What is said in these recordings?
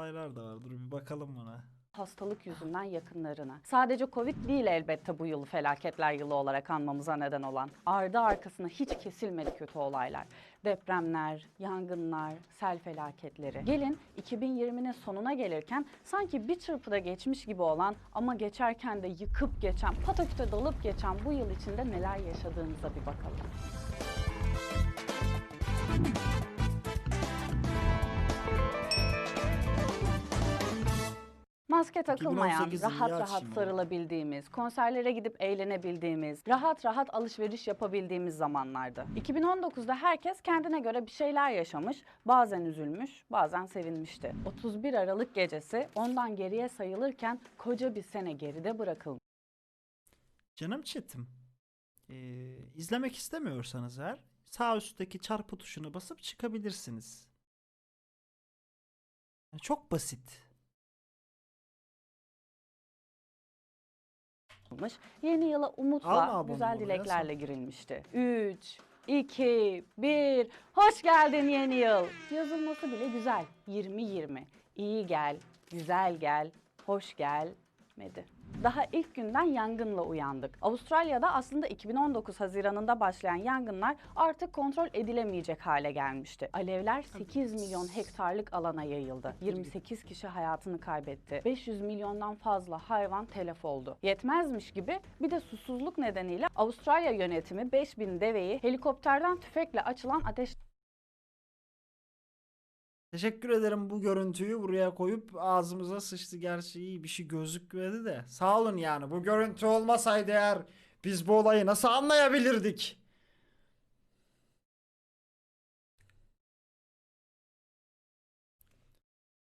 olaylar da var. Bir bakalım buna. hastalık yüzünden yakınlarına. Sadece Covid değil elbette bu yılı felaketler yılı olarak anmamıza neden olan. Ardı arkasına hiç kesilmedi kötü olaylar. Depremler, yangınlar, sel felaketleri. Gelin 2020'nin sonuna gelirken sanki bir çırpıda geçmiş gibi olan ama geçerken de yıkıp geçen, pataküte dalıp geçen bu yıl içinde neler yaşadığınıza bir bakalım. Maske takılmayan, 2018'in rahat rahat ya. sarılabildiğimiz, konserlere gidip eğlenebildiğimiz, rahat rahat alışveriş yapabildiğimiz zamanlardı. 2019'da herkes kendine göre bir şeyler yaşamış, bazen üzülmüş, bazen sevinmişti. 31 Aralık gecesi ondan geriye sayılırken koca bir sene geride bırakılmış. Canım chatim. Ee, izlemek istemiyorsanız eğer sağ üstteki çarpı tuşuna basıp çıkabilirsiniz. Çok basit. Yeni yıla umutla, güzel dileklerle girilmişti. 3, 2, 1, hoş geldin yeni yıl. Yazılması bile güzel. 2020. İyi gel, güzel gel, hoş gelmedi. Daha ilk günden yangınla uyandık. Avustralya'da aslında 2019 Haziran'ında başlayan yangınlar artık kontrol edilemeyecek hale gelmişti. Alevler 8 milyon hektarlık alana yayıldı. 28 kişi hayatını kaybetti. 500 milyondan fazla hayvan telef oldu. Yetmezmiş gibi bir de susuzluk nedeniyle Avustralya yönetimi 5000 deveyi helikopterden tüfekle açılan ateş Teşekkür ederim bu görüntüyü buraya koyup ağzımıza sıçtı. Gerçi iyi bir şey gözükmedi de. Sağ olun yani. Bu görüntü olmasaydı eğer biz bu olayı nasıl anlayabilirdik?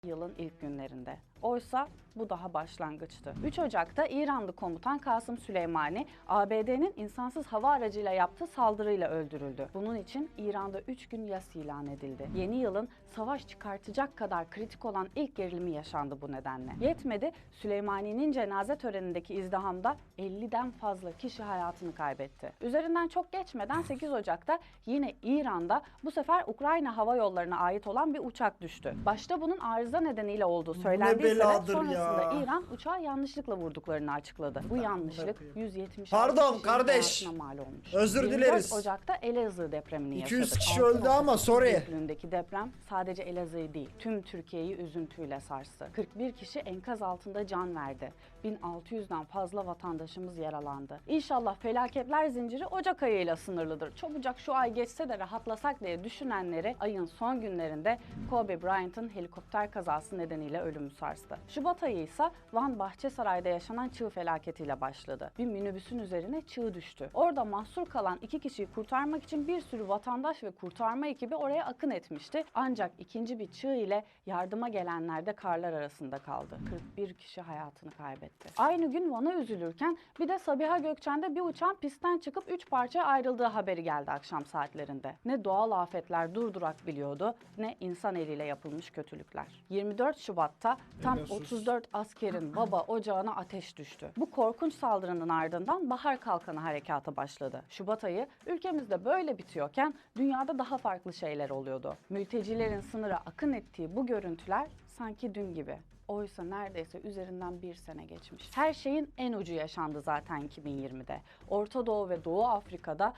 yılın ilk günlerinde. Oysa bu daha başlangıçtı. 3 Ocak'ta İranlı komutan Kasım Süleymani, ABD'nin insansız hava aracıyla yaptığı saldırıyla öldürüldü. Bunun için İran'da 3 gün yas ilan edildi. Yeni yılın savaş çıkartacak kadar kritik olan ilk gerilimi yaşandı bu nedenle. Yetmedi, Süleymani'nin cenaze törenindeki izdihamda 50'den fazla kişi hayatını kaybetti. Üzerinden çok geçmeden 8 Ocak'ta yine İran'da bu sefer Ukrayna Hava Yolları'na ait olan bir uçak düştü. Başta bunun arıza nedeniyle olduğu de beladır sonrasında ya. İran uçağı yanlışlıkla vurduklarını açıkladı. Bu yanlışlık bırakayım. 170 Pardon kardeş. mal olmuş. Özür 24 dileriz. Ocak'ta Elazığ depremini 200 yaşadık. kişi 6.8 öldü ama sorry. büyüklüğündeki deprem sadece Elazığ'ı değil tüm Türkiye'yi üzüntüyle sarstı. 41 kişi enkaz altında can verdi. 1600'den fazla vatandaşımız yaralandı. İnşallah felaketler zinciri Ocak ayıyla sınırlıdır. Çabucak şu ay geçse de rahatlasak diye düşünenleri ayın son günlerinde Kobe Bryant'ın helikopter kazası nedeniyle ölümü sarstı. Şubat ayı ise Van Bahçesaray'da yaşanan çığ felaketiyle başladı. Bir minibüsün üzerine çığ düştü. Orada mahsur kalan iki kişiyi kurtarmak için bir sürü vatandaş ve kurtarma ekibi oraya akın etmişti. Ancak ikinci bir çığ ile yardıma gelenler de karlar arasında kaldı. 41 kişi hayatını kaybetti. Aynı gün Van'a üzülürken bir de Sabiha Gökçen'de bir uçağın pistten çıkıp üç parçaya ayrıldığı haberi geldi akşam saatlerinde. Ne doğal afetler durdurak biliyordu ne insan eliyle yapılmış kötülükler. 24 Şubat'ta tam Olsun. 34 askerin baba ocağına ateş düştü. Bu korkunç saldırının ardından Bahar Kalkanı harekatı başladı. Şubat ayı ülkemizde böyle bitiyorken dünyada daha farklı şeyler oluyordu. Mültecilerin sınıra akın ettiği bu görüntüler sanki dün gibi. Oysa neredeyse üzerinden bir sene geçmiş. Her şeyin en ucu yaşandı zaten 2020'de. Orta Doğu ve Doğu Afrika'da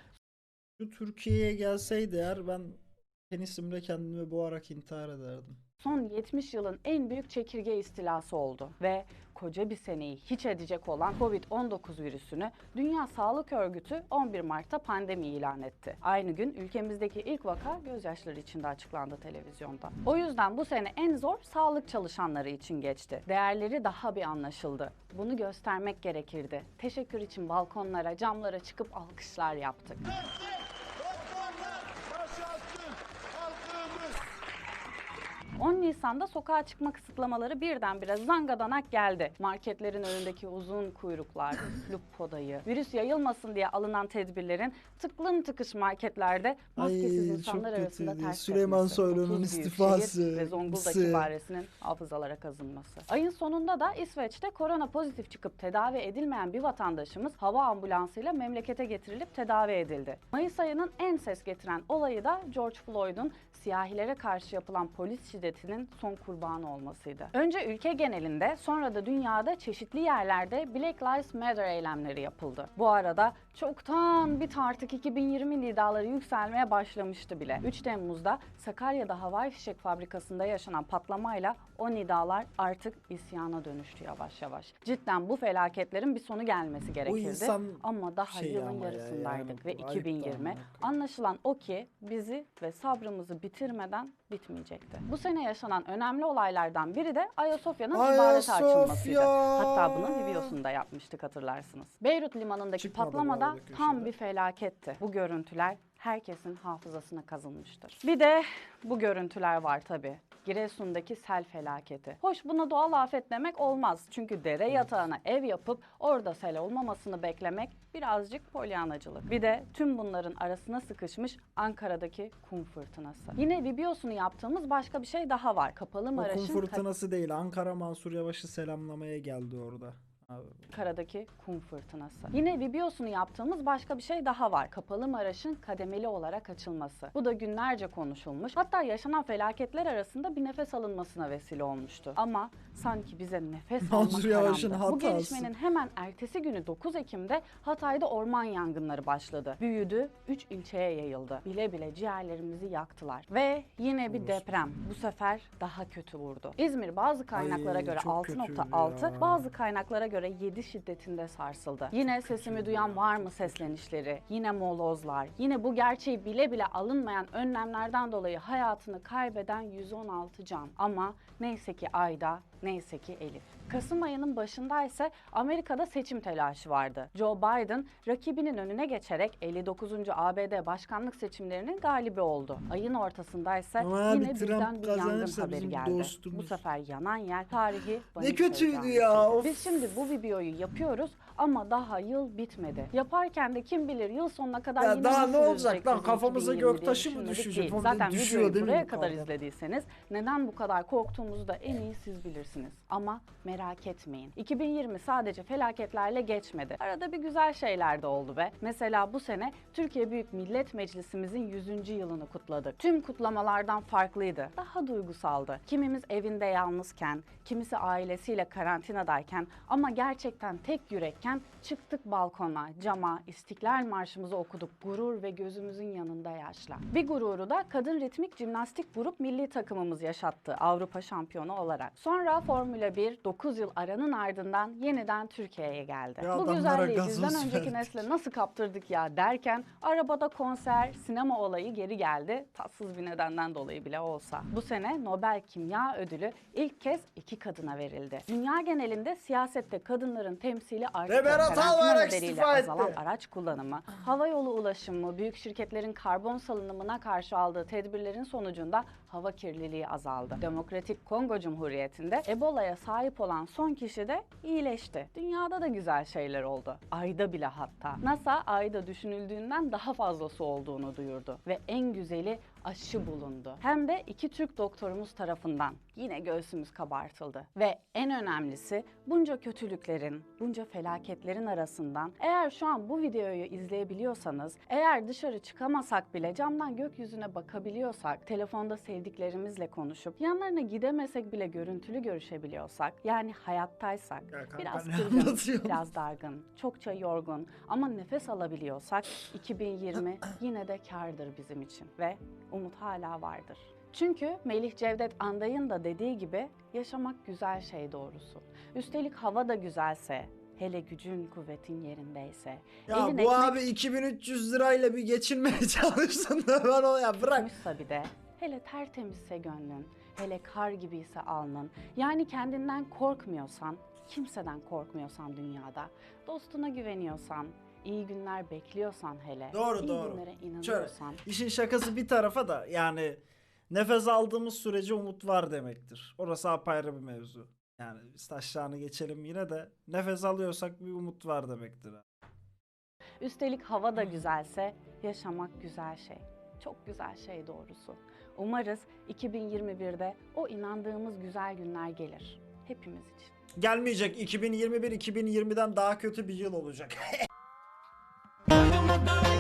Şu Türkiye'ye gelseydi eğer ben tenisimle kendimi boğarak intihar ederdim. Son 70 yılın en büyük çekirge istilası oldu ve koca bir seneyi hiç edecek olan Covid-19 virüsünü Dünya Sağlık Örgütü 11 Mart'ta pandemi ilan etti. Aynı gün ülkemizdeki ilk vaka gözyaşları içinde açıklandı televizyonda. O yüzden bu sene en zor sağlık çalışanları için geçti. Değerleri daha bir anlaşıldı. Bunu göstermek gerekirdi. Teşekkür için balkonlara, camlara çıkıp alkışlar yaptık. Nisan'da sokağa çıkma kısıtlamaları birdenbire zangadanak geldi. Marketlerin önündeki uzun kuyruklar, Luppoda'yı, virüs yayılmasın diye alınan tedbirlerin tıklım tıkış marketlerde maskesiz Ay, insanlar arasında ters Süleyman Soylu'nun 30 büyük istifası, ve Zonguldak ibaresinin hafızalara kazınması. Ayın sonunda da İsveç'te korona pozitif çıkıp tedavi edilmeyen bir vatandaşımız hava ambulansıyla memlekete getirilip tedavi edildi. Mayıs ayının en ses getiren olayı da George Floyd'un siyahilere karşı yapılan polis şiddetinin son kurbanı olmasıydı. Önce ülke genelinde sonra da dünyada çeşitli yerlerde Black Lives Matter eylemleri yapıldı. Bu arada çoktan bit artık 2020 nidaları yükselmeye başlamıştı bile. 3 Temmuz'da Sakarya'da havai fişek fabrikasında yaşanan patlamayla o nidalar artık isyana dönüştü yavaş yavaş. Cidden bu felaketlerin bir sonu gelmesi gerekirdi. insan Ama daha şey yılın ama ya, yarısındaydık yani ve bu ayıp da 2020 amına koyayım. anlaşılan o ki bizi ve sabrımızı bitirmeden bitmeyecekti. Bu sene yaşanan önemli olaylardan biri de Ayasofya'nın açılmasıydı. Ayasofya! Hatta bunun videosunu da yapmıştık hatırlarsınız. Beyrut limanındaki Çıkmadı patlamada tam bir felaketti. Bu görüntüler herkesin hafızasına kazınmıştır. Bir de bu görüntüler var tabii. Giresun'daki sel felaketi. Hoş buna doğal afet demek olmaz. Çünkü dere yatağına ev yapıp orada sel olmamasını beklemek birazcık polyanacılık. Bir de tüm bunların arasına sıkışmış Ankara'daki kum fırtınası. Yine videosunu yaptığımız başka bir şey daha var. Kapalı O kum Maraş'ın fırtınası değil. Ankara Mansur Yavaş'ı selamlamaya geldi orada. Karadaki kum fırtınası. Yine videosunu yaptığımız başka bir şey daha var. Kapalı Maraş'ın kademeli olarak açılması. Bu da günlerce konuşulmuş. Hatta yaşanan felaketler arasında bir nefes alınmasına vesile olmuştu. Ama sanki bize nefes almak haramdı. Bu gelişmenin hemen ertesi günü 9 Ekim'de Hatay'da orman yangınları başladı. Büyüdü, 3 ilçeye yayıldı. Bile bile ciğerlerimizi yaktılar. Ve yine bir deprem. Bu sefer daha kötü vurdu. İzmir bazı kaynaklara Ay, göre çok kötüydü 6.6, ya. bazı kaynaklara göre 7 şiddetinde sarsıldı. Yine sesimi duyan var mı seslenişleri, yine molozlar, yine bu gerçeği bile bile alınmayan önlemlerden dolayı hayatını kaybeden 116 can. Ama neyse ki Ayda, neyse ki Elif. Kasım ayının başında ise Amerika'da seçim telaşı vardı. Joe Biden rakibinin önüne geçerek 59. ABD başkanlık seçimlerinin galibi oldu. Ayın ortasında ise Ama yine Trump birden bir yangın haberi geldi. Bu dostumuz. sefer yanan yer tarihi Ne kötüydü ya, of. Biz şimdi bu videoyu yapıyoruz ama daha yıl bitmedi. Yaparken de kim bilir yıl sonuna kadar Ya yine daha ne olacak lan? Kafamıza 2020 diye göktaşı mı düşecek? değil. Zaten düşüyor videoyu değil mi buraya kadar yukarıdan? izlediyseniz neden bu kadar korktuğumuzu da en iyi siz bilirsiniz. Ama merak etmeyin. 2020 sadece felaketlerle geçmedi. Arada bir güzel şeyler de oldu be. Mesela bu sene Türkiye Büyük Millet Meclisimizin 100. yılını kutladık. Tüm kutlamalardan farklıydı. Daha duygusaldı. Kimimiz evinde yalnızken, kimisi ailesiyle karantinadayken ama gerçekten tek yürekken çıktık balkona, cama, İstiklal Marşımızı okuduk gurur ve gözümüzün yanında yaşla. Bir gururu da kadın ritmik jimnastik grup milli takımımız yaşattı Avrupa şampiyonu olarak. Sonra Formula 1 9 yıl aranın ardından yeniden Türkiye'ye geldi. Ya Bu güzelliği bizden önceki nesle nasıl kaptırdık ya derken arabada konser, sinema olayı geri geldi. Tatsız bir nedenden dolayı bile olsa. Bu sene Nobel Kimya Ödülü ilk kez iki kadına verildi. Dünya genelinde siyasette kadınların temsili arttı. Ve Berat Albayrak istifa etti. azalan araç kullanımı, hava yolu ulaşımı, büyük şirketlerin karbon salınımına karşı aldığı tedbirlerin sonucunda hava kirliliği azaldı. Demokratik Kongo Cumhuriyeti'nde Ebola'ya sahip olan son kişi de iyileşti. Dünyada da güzel şeyler oldu. Ayda bile hatta. NASA ayda düşünüldüğünden daha fazlası olduğunu duyurdu ve en güzeli aşı bulundu. Hem de iki Türk doktorumuz tarafından. Yine göğsümüz kabartıldı. Ve en önemlisi bunca kötülüklerin, bunca felaketlerin arasından eğer şu an bu videoyu izleyebiliyorsanız, eğer dışarı çıkamasak bile camdan gökyüzüne bakabiliyorsak, telefonda sevdiklerimizle konuşup yanlarına gidemesek bile görüntülü görüşebiliyorsak, yani hayattaysak, Ya kanka biraz kırgın, biraz dargın, çokça yorgun ama nefes alabiliyorsak 2020 yine de kârdır bizim için ve umut hala vardır. Çünkü Melih Cevdet Anday'ın da dediği gibi yaşamak güzel şey doğrusu. Üstelik hava da güzelse, hele gücün kuvvetin yerindeyse. Ya elin bu ekmek abi 2300 lirayla bir geçinmeye çalışsın da ben o ya bırak. bir de, hele tertemizse gönlün, hele kar gibiyse alnın, yani kendinden korkmuyorsan, kimseden korkmuyorsan dünyada, dostuna güveniyorsan, iyi günler bekliyorsan hele, Doğru, iyi doğru. günlere Şöyle inanıyorsan, işin şakası bir tarafa da yani nefes aldığımız sürece umut var demektir. Orası apayrı bir mevzu. Yani biz taşlarını geçelim yine de nefes alıyorsak bir umut var demektir. Üstelik hava da güzelse yaşamak güzel şey. Çok güzel şey doğrusu. Umarız 2021'de o inandığımız güzel günler gelir. Hepimiz için. Gelmeyecek 2021 2020'den daha kötü bir yıl olacak. Thank you.